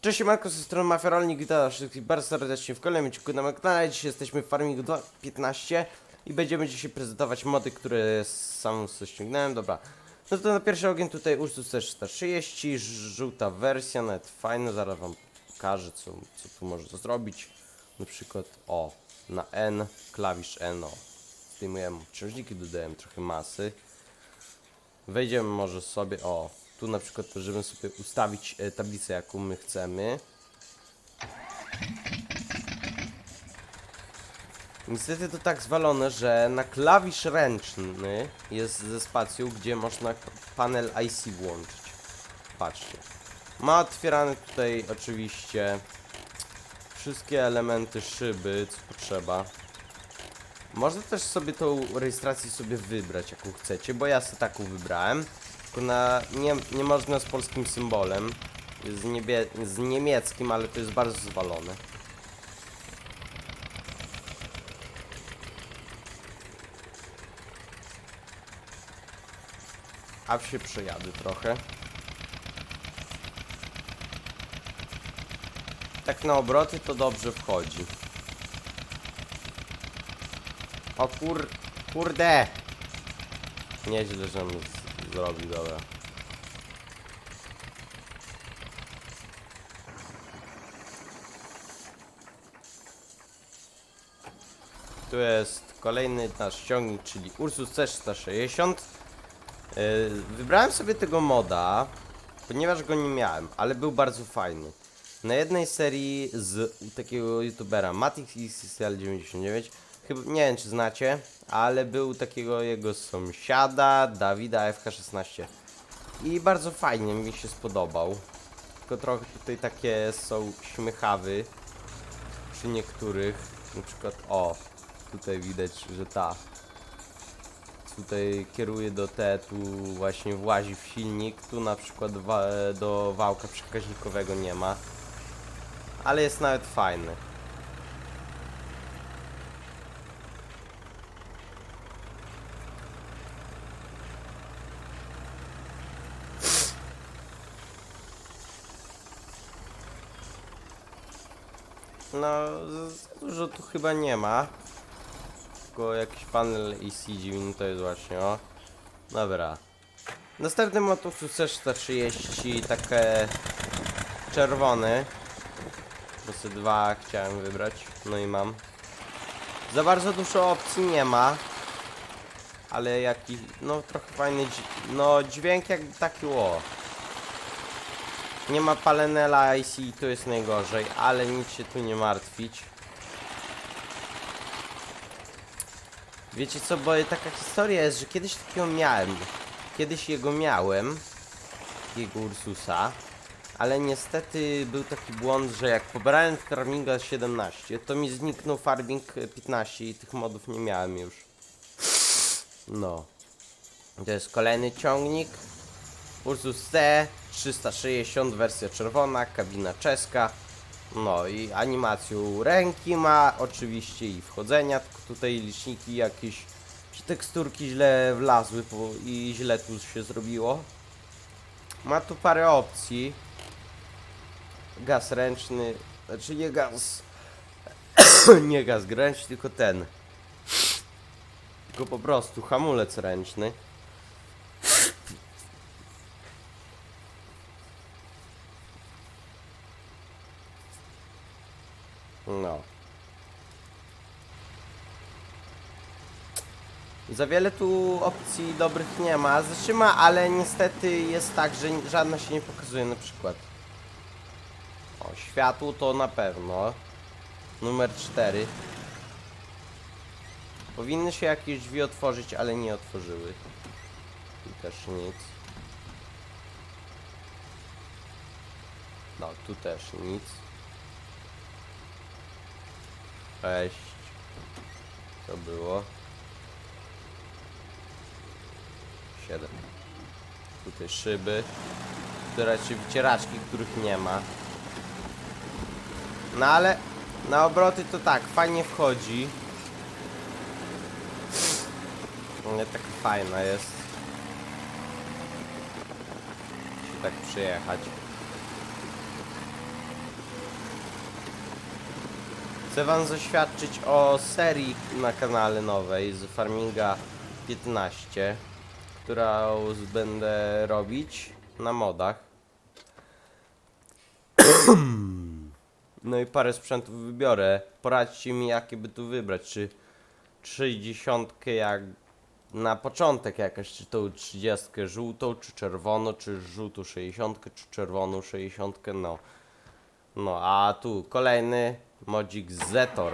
Cześć, Marko, ze strony Mafia Rolnik, wszystkich bardzo serdecznie w kolejnym odcinku na kanale. Dzisiaj jesteśmy w Farmingu 2.15 i będziemy dzisiaj prezentować mody, które sam sobie ściągnąłem. Dobra, no to na pierwszy ogień tutaj Ursus C430, żółta wersja, nawet fajna, zaraz wam pokażę, co, co tu można zrobić. Na przykład, o, na N, klawisz N, o, zdejmujemy obciążniki, dodajemy trochę masy. Wejdziemy może sobie, o, tu na przykład możemy sobie ustawić e, tablicę, jaką my chcemy. Niestety to tak zwalone, że na klawisz ręczny jest ze spacją, gdzie można panel IC włączyć. Patrzcie. Ma otwierane tutaj oczywiście wszystkie elementy szyby, co potrzeba. Można też sobie tą rejestrację sobie wybrać, jaką chcecie, bo ja sobie taką wybrałem. Na, nie, nie można z polskim symbolem. Z, niebie, z niemieckim, ale to jest bardzo zwalone. A się przejadę trochę. Tak na obroty to dobrze wchodzi. O kur... kurde! Nieźle, że z- zrobił, dobra. Tu jest kolejny nasz ciągnik, czyli Ursus C360. Yy, Wybrałem sobie tego moda, ponieważ go nie miałem, ale był bardzo fajny. Na jednej serii z takiego youtubera Matix XCL99, chyba nie wiem czy znacie, ale był takiego jego sąsiada Dawida FK16. I bardzo fajnie mi się spodobał. Tylko trochę tutaj takie są śmiechawy przy niektórych. Na przykład o, tutaj widać, że ta tutaj kieruje do T, tu właśnie włazi w silnik, tu na przykład wa do wałka przekaźnikowego nie ma. Ale jest nawet fajny. No, dużo tu chyba nie ma. Tylko jakiś panel ECG, to jest właśnie, o. Dobra. Następny motor tu C430, takie czerwony. Prostu dwa chciałem wybrać, no i mam. Za bardzo dużo opcji nie ma. Ale jakiś, no trochę fajny, no dźwięk jak taki ło. Nie ma palenela IC, to jest najgorzej, ale nic się tu nie martwić. Wiecie co, bo taka historia jest, że kiedyś takiego miałem. Kiedyś jego miałem, jego Ursusa, ale niestety był taki błąd, że jak pobrałem Farminga 17, to mi zniknął Farming 15 i tych modów nie miałem już. No. To jest kolejny ciągnik. Ursus C 360 wersja czerwona, kabina czeska. No i animacją ręki ma oczywiście i wchodzenia, tylko tutaj liczniki jakieś czy teksturki źle wlazły i źle tu się zrobiło. Ma tu parę opcji. Gaz ręczny, znaczy nie gaz, nie gaz ręczny, tylko ten. Tylko po prostu hamulec ręczny. No. Za wiele tu opcji dobrych nie ma. Zatrzyma, ale niestety jest tak, że żadna się nie pokazuje na przykład. O, światło to na pewno. Numer 4. Powinny się jakieś drzwi otworzyć, ale nie otworzyły. Tu też nic. No, tu też nic. Cześć. Co było? 7. Tutaj szyby. Które czy wycieraczki, których nie ma. No ale na obroty to tak, fajnie wchodzi. Nie taka fajna jest. Tak przyjechać. Chcę wam zaświadczyć o serii na kanale nowej z Farminga 15, którą będę robić na modach. No i parę sprzętów wybiorę. Poradźcie mi jakie by tu wybrać, czy 60 jak na początek jakaś, czy tą 30 żółtą, czy czerwoną, czy żółtą 60, czy czerwoną 60, no. No a tu kolejny modzik Zetor.